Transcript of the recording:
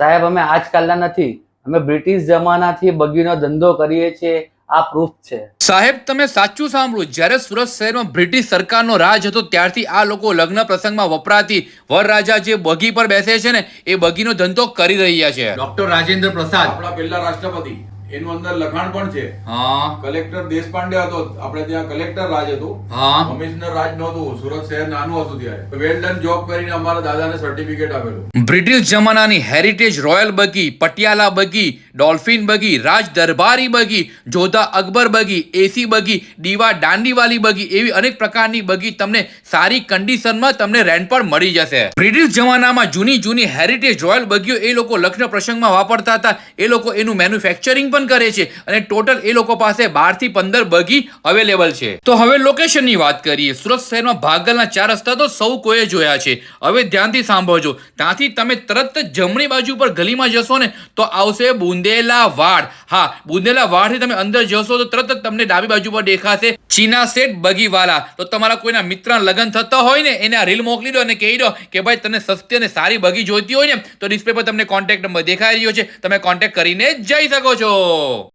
સાહેબ અમે આજકાલના નથી. અમે બ્રિટિશ જમાનાથી બગીનો ધંધો કરીએ છીએ. આ પ્રૂફ છે. સાહેબ તમે સાચું સાંભળ્યું જ્યારે સુરત શહેરમાં બ્રિટિશ સરકારનો રાજ હતો ત્યારથી આ લોકો લગ્ન પ્રસંગમાં વપરાતી વરરાજા જે બગી પર બેસે છે ને એ બગીનો ધંધો કરી રહ્યા છે. ડોક્ટર રાજેન્દ્ર પ્રસાદ. આપણા પહેલા રાષ્ટ્રપતિ. એનું અંદર લખાણ પણ છે. હા. કલેક્ટર દેશપાંડે હતો. આપણે ત્યાં કલેક્ટર રાજ હતું. હા. કમિશનર રાજ નહોતું. સુરત શહેર નાનું હતું ત્યારે. વેલ ડન જોબ કરીને અમારા દાદાને સર્ટિફિકેટ આપેલું. બ્રિટિશ જમાનાની હેરિટેજ રોયલ બગી પટિયાલા બગી ડોલ્ફિન બગી રાજ દરબારી બગી, જોધા અકબર બગી, એસી બગી, દીવા દાંડીવાલી બગી એવી અનેક પ્રકારની બગી તમને સારી કન્ડિશનમાં તમને રેન્ટ પર મળી જશે. બ્રિટિશ જમાનામાં જૂની જૂની હેરિટેજ રોયલ બગીઓ એ લોકો લગ્ન પ્રસંગમાં વાપરતા હતા. એ લોકો એનું મેન્યુફેક્ચરિંગ પણ કરે છે અને ટોટલ એ લોકો પાસે બારથી પંદર બગી અવેલેબલ છે. તો હવે લોકેશનની વાત કરીએ. સુરત શહેરમાં ભાગલના ચાર રસ્તા તો સૌ કોઈએ જોયા છે. હવે ધ્યાનથી સાંભળજો. ત્યાંથી તમે તરત જમણી બાજુ પર ગલીમાં જશો ને, તો આવશે બુંદેલા વાડ. હા, બુંદેલા વાડથી તમે અંદર જશો તો તરત જ તમને ડાબી બાજુ પર દેખાશે ચીના સેટ બગીવાલા. તો તમારા કોઈના મિત્ર લગ્ન થતા હોય ને, એને આ રીલ મોકલી દો અને કહી દો કે ભાઈ તને સસ્તી અને સારી બગી જોઈતી હોય ને, તો ડિસ્પ્લે પર તમને કોન્ટેક્ટ નંબર દેખાઈ રહ્યો છે. તમે કોન્ટેક્ટ કરીને જઈ શકો છો.